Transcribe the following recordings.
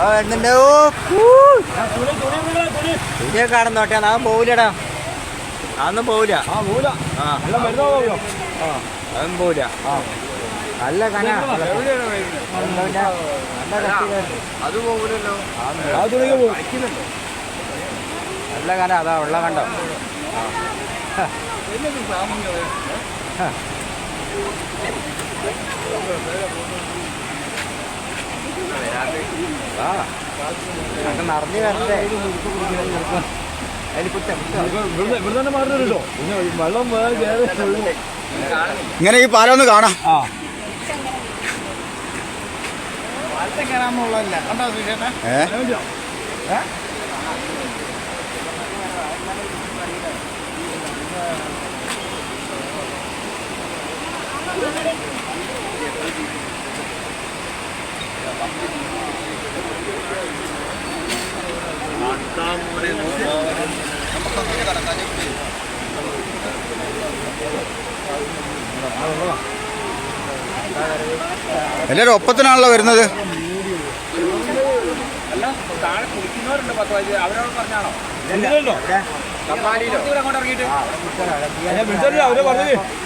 ആ വരുന്നുണ്ട്. ഓ തുണിയെ കാണുന്നോട്ടെ ഞാൻ പോവില്ലടാ. അതൊന്നും പോവില്ല. ആ അതൊന്നും പോവില്ല. നല്ല കന. അത് പോവില്ലല്ലോ. ആ തുണിക്ക് പോകും നല്ല കന. അതാ ഉള്ള കണ്ടോ? ആ. നിറഞ്ഞു വരണ്ടേ ഇവിടെ തന്നെ മാറുന്നുണ്ട് പിന്നെ വെള്ളം ഇങ്ങനെ ഈ പാലം ഒന്ന് കാണാം. ആ. ഏ? എല്ലാവരും ഒപ്പത്തിനാണല്ലോ വരുന്നത്? അവരോട് പറഞ്ഞാണോ? വിളിച്ചില്ല അവരെ പറഞ്ഞത് ഇല്ലില്ല വേറെ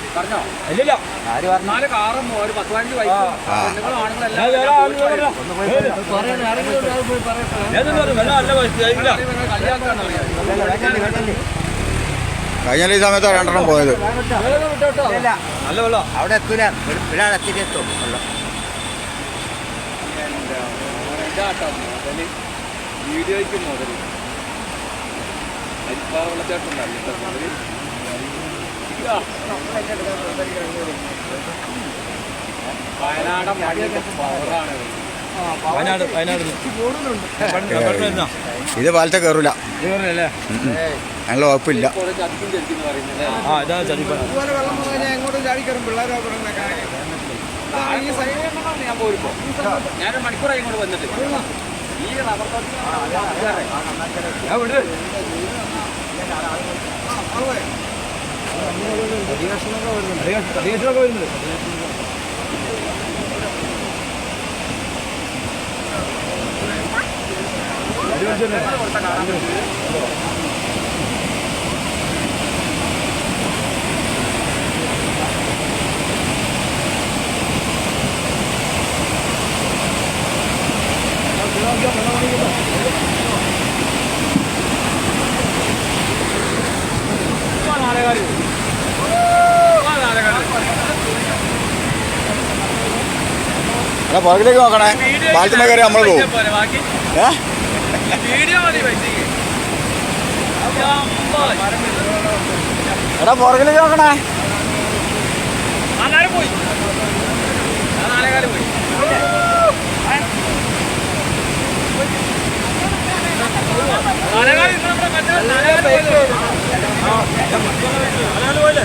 കഴിഞ്ഞ ഈ സമയത്ത് രണ്ടെണ്ണം പോയത്. നല്ല വെള്ളം. അവിടെ എത്തൂല. ഇവിടെ എത്തിയിട്ട് എത്തും. വെള്ളം. വീഡിയോയ്ക്ക് മുതൽ അരിപ്പാവളത്തേട്ടുണ്ടല്ലോ മുതൽ പവറാണ് വയനാട് വയനാട്. ഇത് പാലത്തെ കയറൂല. ഞങ്ങൾ ഉറപ്പില്ല. ആ ഇതാ ഞാനൊരു മണിക്കൂറായി ഇങ്ങോട്ട് വന്നിട്ട്. ഈ റബ്ബർ തോട്ടത്തിൽ ഞാൻ വിട് അധികക്ഷണമൊക്കെ വരുന്നുണ്ട്. എടാ പുറകിലേക്ക് നോക്കണേ. പാലത്തിന്റെ കയറി നമ്മൾ പോകും. ഏ? എടാ പുറകിലേക്ക് നോക്കണേ. പോയി. നാലേകാൽ പോയില്ലേ.